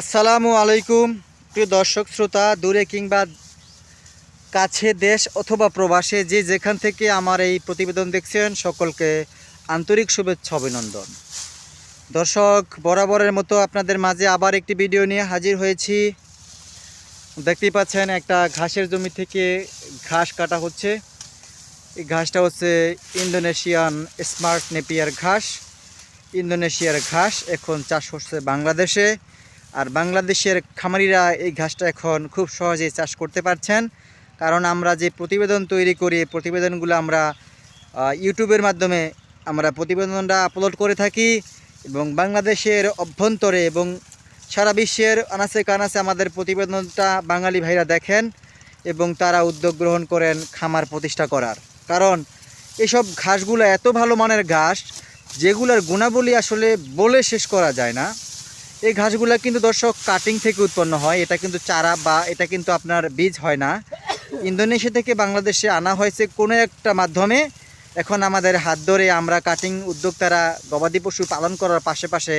আসসালামু আলাইকুম। প্রিয় দর্শক, শ্রোতা, দূরে কিংবা কাছে দেশ অথবা প্রবাসে যে যেখান থেকে আমার এই প্রতিবেদন দেখছেন, সকলকে আন্তরিক শুভেচ্ছা, অভিনন্দন। দর্শক, বরাবরের মতো আপনাদের মাঝে আবার একটি ভিডিও নিয়ে হাজির হয়েছি। দেখতেই পাচ্ছেন, একটা ঘাসের জমি থেকে ঘাস কাটা হচ্ছে। এই ঘাসটা হচ্ছে ইন্দোনেশিয়ান স্মার্ট নেপিয়ার ঘাস। ইন্দোনেশিয়ার ঘাস এখন চাষ হচ্ছে বাংলাদেশে। আর বাংলাদেশের খামারিরা এই ঘাসটা এখন খুব সহজেই চাষ করতে পারছেন। কারণ আমরা যে প্রতিবেদন তৈরি করি প্রতিবেদনগুলো আমরা ইউটিউবের মাধ্যমে আমরা প্রতিবেদনটা আপলোড করে থাকি এবং বাংলাদেশের অভ্যন্তরে এবং সারা বিশ্বের আনাচে কানাচে আমাদের প্রতিবেদনটা বাঙালি ভাইরা দেখেন এবং তারা উদ্যোগ গ্রহণ করেন খামার প্রতিষ্ঠা করার। কারণ এসব ঘাসগুলো এত ভালো মানের ঘাস, যেগুলোর গুণাবলী আসলে বলে শেষ করা যায় না। এই ঘাসগুলা কিন্তু দর্শক কাটিং থেকে উৎপন্ন হয়। এটা কিন্তু চারা বা এটা কিন্তু আপনার বীজ হয় না। ইন্দোনেশিয়া থেকে বাংলাদেশে আনা হয়েছে কোনো একটা মাধ্যমে। এখন আমাদের হাত ধরে আমরা কাটিং উদ্যোক্তারা, গবাদি পশু পালন করার পাশে পাশে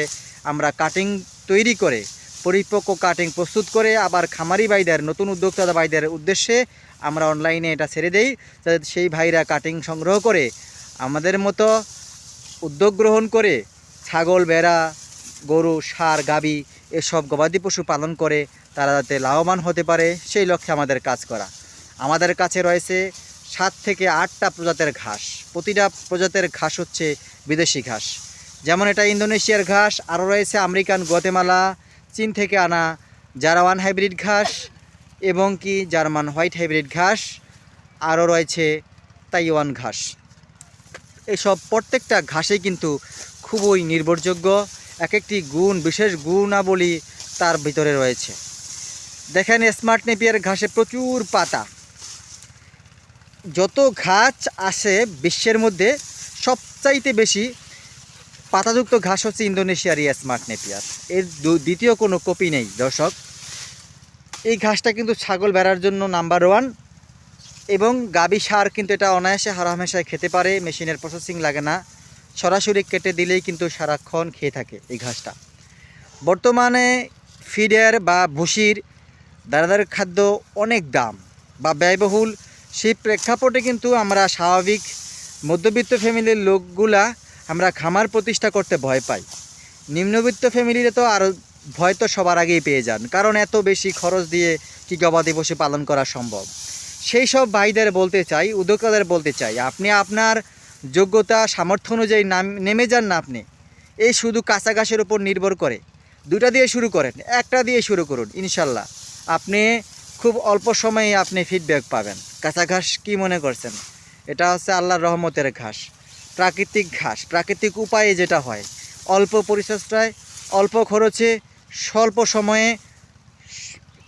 আমরা কাটিং তৈরি করে, পরিপক্ক কাটিং প্রস্তুত করে আবার খামারি ভাইদের, নতুন উদ্যোক্তা ভাইদের উদ্দেশ্যে আমরা অনলাইনে এটা ছেড়ে দেই, যাতে সেই ভাইরা কাটিং সংগ্রহ করে, আমাদের মতো উদ্যোগ গ্রহণ করে ছাগল বেড়া গরু, সার, গাবি এসব গবাদি পশু পালন করে তারা যাতে লাভবান হতে পারে, সেই লক্ষ্যে আমাদের কাজ করা। আমাদের কাছে রয়েছে সাত থেকে আটটা প্রজাতের ঘাস। প্রতিটা প্রজাতের ঘাস হচ্ছে বিদেশি ঘাস। যেমন এটা ইন্দোনেশিয়ার ঘাস, আরও রয়েছে আমেরিকান গতেমালা চীন থেকে আনা জারাওয়ান হাইব্রিড ঘাস এবং কি জার্মান হোয়াইট হাইব্রিড ঘাস, আরও রয়েছে তাইওয়ান ঘাস। এসব প্রত্যেকটা ঘাসেই কিন্তু খুবই নির্ভরযোগ্য। এক একটি গুণ, বিশেষ গুণাবলী তার ভিতরে রয়েছে। দেখেন স্মার্ট নেপিয়ার ঘাসে প্রচুর পাতা। যত ঘাস আসে বিশ্বের মধ্যে, সবচাইতে বেশি পাতাযুক্ত ঘাস হচ্ছে ইন্দোনেশিয়ার স্মার্ট নেপিয়ার। এর দ্বিতীয় কোনো কপি নেই, দর্শক। এই ঘাসটা কিন্তু ছাগল বেড়ার জন্য নাম্বার ওয়ান এবং গাবি সার কিন্তু এটা অনায়াসে হারামেশায় খেতে পারে, মেশিনের প্রসেসিং লাগে না। সরাসরি কেটে দিলেই কিন্তু সারাক্ষণ খেয়ে থাকে এই ঘাসটা। বর্তমানে ফিডের বা ভুসির দানাদার খাদ্য অনেক দাম বা ব্যয়বহুল। সেই প্রেক্ষাপটে কিন্তু আমরা স্বাভাবিক মধ্যবিত্ত ফ্যামিলির লোকগুলা আমরা খামার প্রতিষ্ঠা করতে ভয় পাই। নিম্নবিত্ত ফ্যামিলিতে তো আরও ভয় তো সবার আগেই পেয়ে যান, কারণ এত বেশি খরচ দিয়ে কি গবাদি পশু পালন করা সম্ভব? সেই সব ভাইদের বলতে চাই, উদ্যোক্তাদের বলতে চাই, আপনি আপনার যোগ্যতা, সামর্থ্য অনুযায়ী নাম, নেমে যান না আপনি। এই শুধু কাঁচা ঘাসের উপর নির্ভর করে। দুটা দিয়ে শুরু করেন, একটা দিয়ে শুরু করুন, ইনশাল্লাহ। আপনি খুব অল্প সময়ে আপনি ফিডব্যাক পাবেন। কাঁচা ঘাস কী মনে করছেন? এটা হচ্ছে আল্লাহর রহমতের ঘাস। প্রাকৃতিক ঘাস, প্রাকৃতিক উপায়ে যেটা হয়। অল্প পরিচর্যায়, অল্প খরচে, স্বল্প সময়ে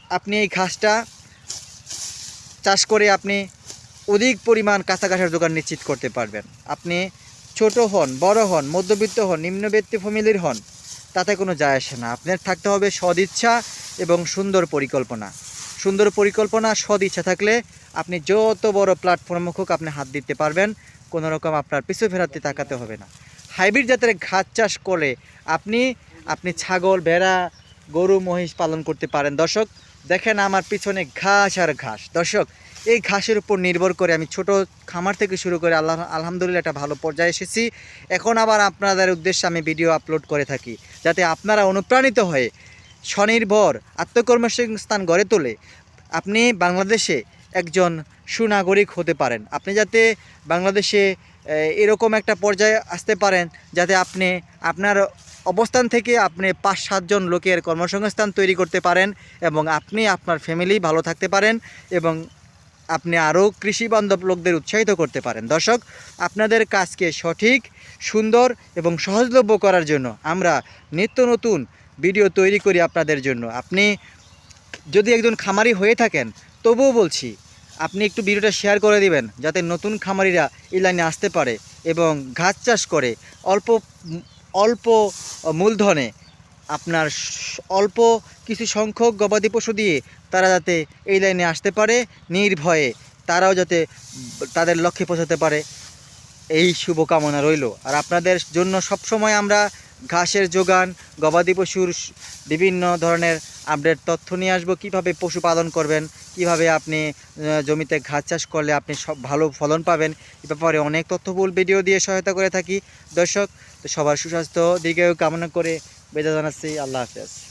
আপনি এই ঘাসটা চাষ করে আপনি অধিক পরিমাণ কাঁচা যোগান নিশ্চিত করতে পারবেন। আপনি ছোট হন, বড় হন, মধ্যবিত্ত হন নিম্নবিত্ত ফ্যামিলির হন, তাতে কোনো যায় আসে না। আপনার থাকতে হবে সদিচ্ছা এবং সুন্দর পরিকল্পনা। সুন্দর পরিকল্পনা সদিচ্ছা থাকলে আপনি যত বড় প্ল্যাটফর্ম হোক আপনি হাত দিতে পারবেন। কোনো রকম আপনার পিছু ফেরাতে তাকাতে হবে না। হাইব্রিড জাতের ঘাস চাষ করে আপনি আপনি ছাগল, ভেড়া, গরু, মহিষ পালন করতে পারেন। দর্শক দেখেন আমার পিছনে ঘাস আর ঘাস। দর্শক, এই ঘাসের উপর নির্ভর করে আমি ছোট খামার থেকে শুরু করে আল্লাহ আলহামদুলিল্লাহ একটা ভালো পর্যায়ে এসেছি। এখন আবার আপনাদের উদ্দেশ্যে আমি ভিডিও আপলোড করে থাকি, যাতে আপনারা অনুপ্রাণিত হয়ে স্বনির্ভর আত্মকর্মসংস্থান গড়ে তোলে। আপনি বাংলাদেশে একজন সুনাগরিক হতে পারেন। আপনি যাতে বাংলাদেশে এরকম একটা পর্যায়ে আসতে পারেন, যাতে আপনি আপনার অবস্থান থেকে আপনি পাঁচ সাতজন লোকের কর্মসংস্থান তৈরি করতে পারেন এবং আপনি আপনার ফ্যামিলি ভালো থাকতে পারেন এবং আপনি আরও কৃষি বান্ধব লোকদের উৎসাহিত করতে পারেন। দর্শক, আপনাদের কাজকে সঠিক, সুন্দর এবং সহজলভ্য করার জন্য আমরা নিত্য নতুন ভিডিও তৈরি করি আপনাদের জন্য। আপনি যদি একজন খামারি হয়ে থাকেন, তবুও বলছি, আপনি একটু ভিডিওটা শেয়ার করে দিবেন যাতে নতুন খামারিরা এই লাইনে আসতে পারে এবং ঘাস চাষ করে, অল্প অল্প মূলধনে আপনার অল্প কিছু সংখ্যক গবাদি পশু দিয়ে তারা যাতে এই লাইনে আসতে পারে নির্ভয়ে, তারাও যাতে তাদের লক্ষ্যে পৌঁছাতে পারে। এই শুভকামনা রইল। আর আপনাদের জন্য সবসময় আমরা ঘাসের যোগান, গবাদি পশুর বিভিন্ন ধরনের আপডেট তথ্য নিয়ে আসব। কীভাবে পশুপালন করবেন? কীভাবে আপনি জমিতে ঘাস চাষ করলে আপনি সব ভালো ফলন পাবেন? এ ব্যাপারে অনেক তথ্যবহুল ভিডিও দিয়ে সহায়তা করে থাকি। দর্শক, সবার সুস্বাস্থ্য দিকেও কামনা করে বেদা জানাচ্ছি। আল্লাহ হাফেজ।